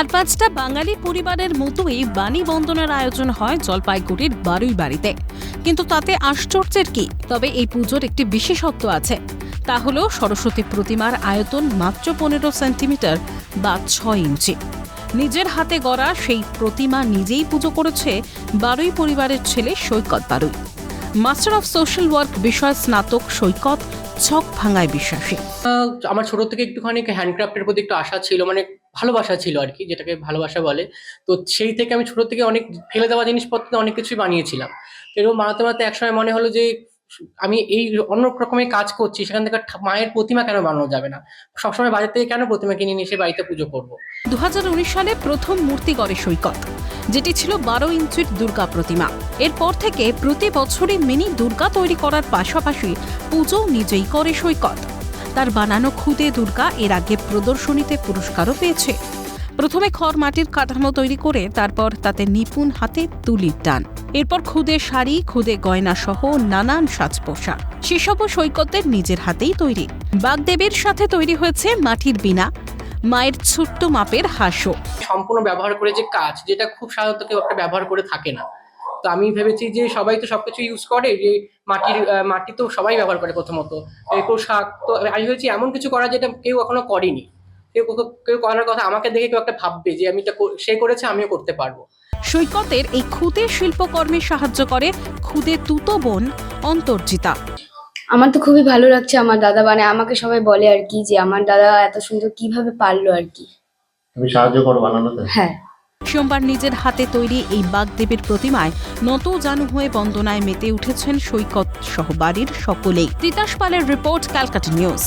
আর পাঁচটা বাঙালি পরিবারের মতোই বাণী বন্দনার আয়োজন হয় জলপাইগুড়ির বারুই বাড়িতে কিন্তু তাতে আশ্চর্যের কি? তবে এই পুজোর একটি বিশেষত্ব আছে। তা হলো সরস্বতী প্রতিমার আয়তন মাত্র পনেরো সেন্টিমিটার বা ছয় ইঞ্চি। নিজের হাতে গড়া সেই প্রতিমা নিজেই পুজো করেছে বারুই পরিবারের ছেলে Saikat Barui. Master of social work বিষয় স্নাতক সৈকত ছক ভাঙায় বিশ্বাসী। আমার ছোট থেকে একটুখানি হ্যান্ডক্রাফটের প্রতি একটু আশা ছিল মানে ভালোবাসা ছিল আর কি, যেটাকে ভালোবাসা বলে। তো সেই থেকে আমি ছোট থেকে অনেক ফেলে দেওয়া জিনিসপত্র অনেক কিছুই বানিয়েছিলাম। এরকম বানাতে বানাতে একসময় মনে হলো যে, আমি এই অন্য রকমের কাজ করছি, সেখান থেকে মায়ের প্রতিমা কেন বানানো যাবে না? সবসময় বাজার থেকে কেন প্রতিমা কিনে নিয়ে এসে বাড়িতে পুজো করব? দু হাজার উনিশ সালে প্রথম মূর্তি গড়ে সৈকত, যেটি ছিল বারো ইঞ্চির দুর্গা প্রতিমা। এরপর থেকে প্রতি বছরই মিনি দুর্গা তৈরি করার পাশাপাশি পুজো নিজেই করে সৈকত। তার বানানো খুদে দুর্গা এর আগে প্রদর্শনীতে পুরস্কারও পেয়েছে। প্রথমে খড় মাটির কাঠামো তৈরি করে তারপর তাতে নিপুণ হাতে তুলির টান। এরপর খুদে শাড়ি, খুদে গয়না সহ নানান সাজ পোশাক সেসবও সৈকতের নিজের হাতেই তৈরি। বাগদেবীর সাথে তৈরি হয়েছে মাটির বিনা, মায়ের ছোট্ট মাপের হাসো সম্পূর্ণ ব্যবহার করে যে কাজ, যেটা খুব সাধারণত কেউ একটা ব্যবহার করে থাকে না। তো আমি ভেবেছি যে সবাই তো সবকিছু ইউজ করে যে মাটির মাটি তো সবাই ব্যবহার করে প্রথমত। এই পোশাক তো আমি ভেবেছি এমন কিছু করা যেটা কেউ এখনও করেনি। কেউ কেউ করার কথা আমাকে দেখে কেউ একটা ভাববে যে আমি এটা সে করেছে আমিও করতে পারব। সৈকতের এই খুদে শিল্পকর্মে সাহায্য করে খুদে তুতো বোন অন্তর্জিতা। আমার তো খুবই ভালো লাগছে আমার দাদা মানে আমাকে সবাই বলে আর কি যে আমার দাদা এত সুন্দর কীভাবে পারল আর কি। তুমি সাহায্য করো বানানোতে। হ্যাঁ। সোমবার নিজের হাতে তৈরি এই বাগদেবীর প্রতিমায় নত জানু হয়ে বন্দনায় মেতে উঠেছেন সৈকত সহ বাড়ির সকলেই। তিতাস পালের রিপোর্ট ক্যালকাটা নিউজ।